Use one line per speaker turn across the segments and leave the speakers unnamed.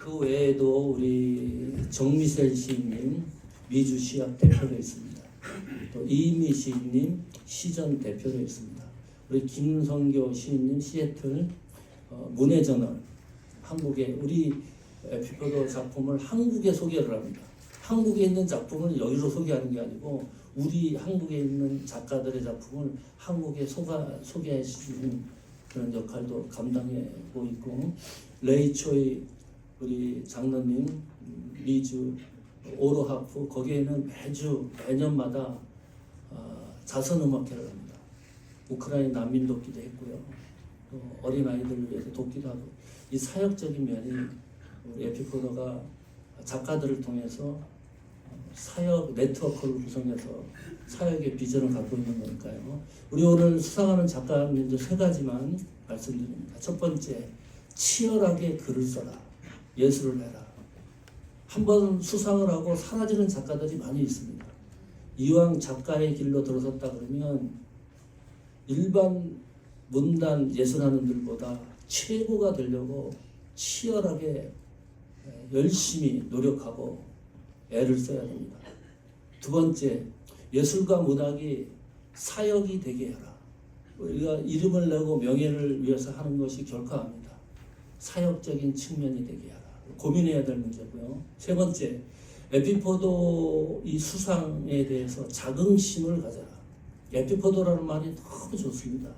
그 외에도 우리 정미셀 시인님 미주 시합 대표로 있습니다. 또 이미 시인님 시전 대표로 있습니다. 우리 김성교 시인님 시애틀 어, 문해전원 한국의 우리 에피포도 작품을 한국에 소개를 합니다. 한국에 있는 작품을 여기로 소개하는 게 아니고 우리 한국에 있는 작가들의 작품을 한국에 소가, 소개해 주는 그런 역할도 감당하고 있고 레이초이 우리 장로님 음, 미주 오로하프 거기에는 매주 매년마다 어, 자선 음악회를 합니다. 우크라이나 난민 돕기도 했고요. 또 어린 아이들을 위해서 돕기도 하고 이 사역적인 면이 우리 에피코더가 작가들을 통해서 어, 사역 네트워크를 구성해서 사역의 비전을 갖고 있는 거니까요. 우리 오늘 수상하는 작가님들 세 가지만 말씀드립니다. 첫 번째, 치열하게 글을 써라. 예술을 해라. 한 번 수상을 하고 사라지는 작가들이 많이 있습니다. 이왕 작가의 길로 들어섰다 그러면 일반 문단 예술하는들보다 최고가 되려고 치열하게 열심히 노력하고 애를 써야 됩니다. 두 번째, 예술과 문학이 사역이 되게 해라. 우리가 이름을 내고 명예를 위해서 하는 것이 결코 아닙니다. 사역적인 측면이 되게 하라. 고민해야 될 문제고요. 세 번째, 에피포도 이 수상에 대해서 자긍심을 가져라. 에피포도라는 말이 너무 좋습니다.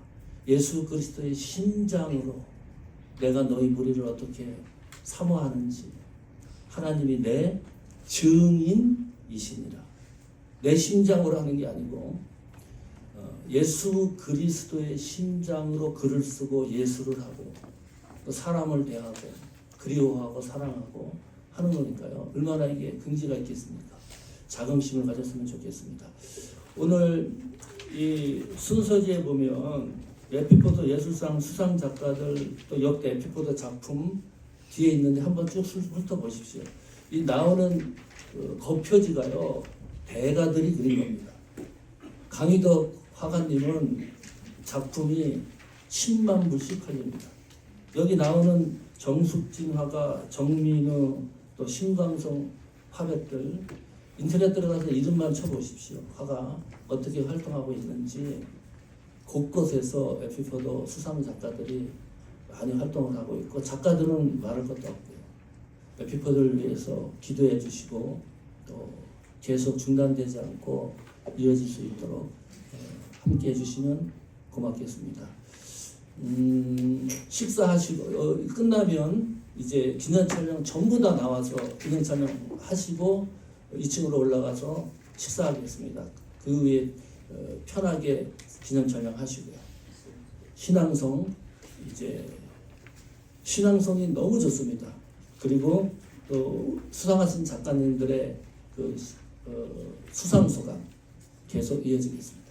예수 그리스도의 심장으로 내가 너희 무리를 어떻게 사모하는지 하나님이 내 증인이시니라. 내 심장으로 하는 게 아니고 어, 예수 그리스도의 심장으로 글을 쓰고 예술을 하고 또 사람을 대하고 그리워하고 사랑하고 하는 거니까요. 얼마나 이게 긍지가 있겠습니까? 자긍심을 가졌으면 좋겠습니다. 오늘 이 순서지에 보면 에피포도 예술상 수상 작가들 또 역대 에피포도 작품 뒤에 있는데 한번 쭉 훑어보십시오. 이 나오는 그 겉표지가요 대가들이 그린 겁니다. 강희덕 화가님은 작품이 10만 불씩 팔립니다. 여기 나오는 정숙진 화가, 정민우, 또 신광성 화백들 인터넷 들어가서 이름만 쳐보십시오. 화가 어떻게 활동하고 있는지 곳곳에서 에피포도 수상 작가들이 많이 활동을 하고 있고 작가들은 말할 것도 없고요. 에피포도를 위해서 기도해 주시고 또 계속 중단되지 않고 이어질 수 있도록 예, 함께 해주시면 고맙겠습니다. 음, 식사하시고 어, 끝나면 이제 기념 촬영 전부 다 나와서 기념 촬영 하시고 2층으로 올라가서 식사하겠습니다. 그 후에 어, 편하게 기념 촬영 하시고요. 신앙성 이제 신앙성이 너무 좋습니다. 그리고 또 수상하신 작가님들의 그 어, 수상 소감 계속 이어지겠습니다.